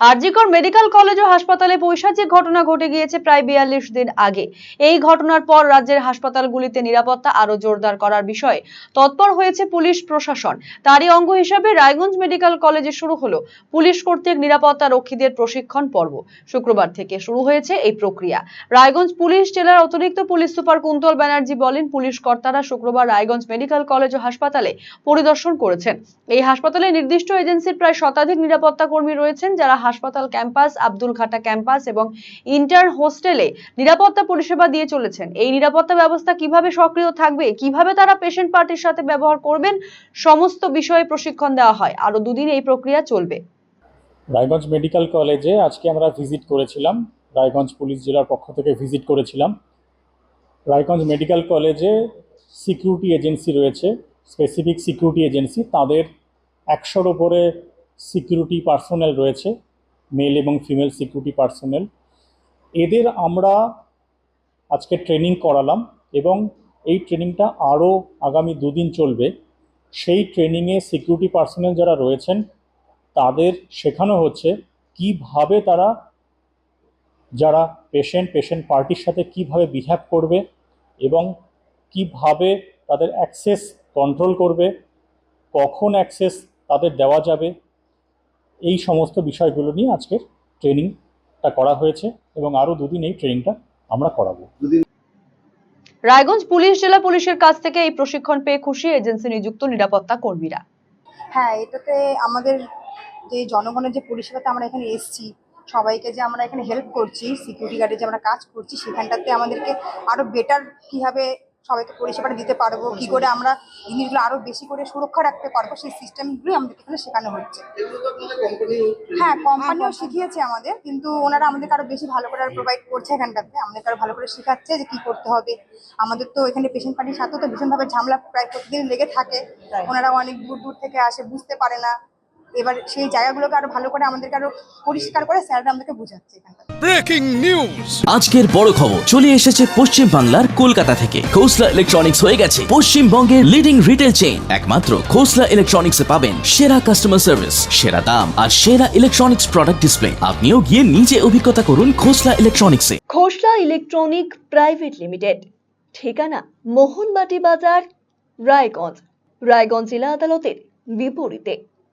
RG Kar medical college ও হাসপাতালে পৈশাচিক ঘটনা ঘটে গিয়েছে প্রায় বিয়াল্লিশ দিন আগে। এই ঘটনার পর রাজ্যের হাসপাতালগুলিতে নিরাপত্তা আরও জোরদার করার বিষয়ে তৎপর হয়েছে পুলিশ প্রশাসন। তারই অঙ্গ হিসাবে রায়গঞ্জ মেডিকেল কলেজে শুরু হলো পুলিশ কর্তৃক নিরাপত্তা রক্ষীদের প্রশিক্ষণ পর্ব। শুক্রবার থেকে শুরু হয়েছে এই প্রক্রিয়া। রায়গঞ্জ পুলিশ জেলার অতিরিক্ত পুলিশ সুপার কুন্তল ব্যানার্জি বলেন, পুলিশ কর্তারা শুক্রবার রায়গঞ্জ মেডিকেল কলেজ ও হাসপাতালে পরিদর্শন করেছেন। এই হাসপাতালে নির্দিষ্ট এজেন্সির প্রায় শতাধিক নিরাপত্তা কর্মী রয়েছেন, যারা হাসপাতাল ক্যাম্পাস, আব্দুল ঘাটা ক্যাম্পাস এবং ইন্টার্ন হোস্টেলে নিরাপত্তা পরিষেবা দিয়ে চলেছেন। এই নিরাপত্তা ব্যবস্থা কীভাবে সক্রিয় থাকবে, কীভাবে তারা পেশেন্ট পার্টির সাথে ব্যবহার করবেন, সমস্ত বিষয়ে প্রশিক্ষণ দেওয়া হয়। আরও দুদিন এই প্রক্রিয়া চলবে। রায়গঞ্জ মেডিকেল কলেজে আজকে আমরা ভিজিট করেছিলাম। রায়গঞ্জ পুলিশ জেলার পক্ষ থেকে ভিজিট করেছিলাম। রায়গঞ্জ মেডিকেল কলেজে সিকিউরিটি এজেন্সি রয়েছে স্পেসিফিক সিকিউরিটি এজেন্সি তাদের একশোর ওপরে সিকিউরিটি পার্সোনেল রয়েছে। মেল এবং ফিমেল সিকিউরিটি পার্সোনেল এদের আমরা আজকে ট্রেনিং করালাম এবং এই ট্রেনিংটা আরও আগামী দুদিন চলবে। সেই ট্রেনিংয়ে সিকিউরিটি পার্সোনেল যারা রয়েছেন, তাদের শেখানো হচ্ছে কীভাবে তারা যারা পেশেন্ট পেশেন্ট পার্টির সাথে কীভাবে বিহেভ করবে এবং কীভাবে তাদের অ্যাক্সেস কন্ট্রোল করবে, কখন অ্যাক্সেস তাদের দেওয়া যাবে এই সমস্ত বিষয়গুলো নিয়ে আজকের ট্রেনিংটা করা হয়েছে এবং আরও দুদিন এই ট্রেনিংটা আমরা করাবো। রায়গঞ্জ পুলিশ জেলা পুলিশের কাছ থেকে এই প্রশিক্ষণ পেয়ে খুশি এজেন্সি নিযুক্ত নিরাপত্তা কর্মীরা। হ্যাঁ এটাতে আমাদের যে জনগণের যে পরিষেবাতে আমরা এখানে এসেছি সবাইকে যে আমরা এখানে হেল্প করছি সিকিউরিটি গার্ডে যে আমরা কাজ করছি সেখানটাতে আমাদেরকে আরও বেটার কীভাবে সবাইকে পরিষেবাটা দিতে পারব কি করে আমরা জিনিসগুলো আরও বেশি করে সুরক্ষা রাখতে পারব সেই সিস্টেমগুলোই আমাদেরকে এখানে শেখানো হচ্ছে। হ্যাঁ কোম্পানিও শিখিয়েছে আমাদের কিন্তু ওনারা আমাদেরকে আরও বেশি ভালো করে প্রোভাইড করছে এখানটাতে আমাদেরকে আরও ভালো করে শেখাচ্ছে যে কি করতে হবে। আমাদের তো এখানে পেশেন্ট পার্টির সাথেও তো ভীষণভাবে ঝামেলা প্রায় প্রতিদিন লেগে থাকে ওনারা অনেক দূর দূর থেকে আসে বুঝতে পারে না। এবার সেই জায়গাগুলোকে আরও ভালো করে আমাদেরকে আরও পরিষ্কার করে স্যাররা আমাদেরকে বোঝাচ্ছে এখানটা ব্রেকিং নিউজ আজকের বড় খবর চলে এসেছে পশ্চিম বাংলার কলকাতা থেকে। খোসলা ইলেকট্রনিক্স হয়ে গেছে। পশ্চিমবঙ্গের লিডিং রিটেল চেইন একমাত্র খোসলা ইলেকট্রনিক্স এ পাবেন সেরা কাস্টমার সার্ভিস সেরা দাম আর সেরা ইলেকট্রনিক্স প্রোডাক্ট ডিসপ্লে আপনিও গিয়ে নিজে অভিজ্ঞতা করুন খোসলা ইলেকট্রনিক্সে খোসলা ইলেকট্রনিক প্রাইভেট লিমিটেড ঠিকানা মোহনবাটি বাজার রায়গঞ্জ। রায়গঞ্জ জেলা আদালতের বিপরীতে।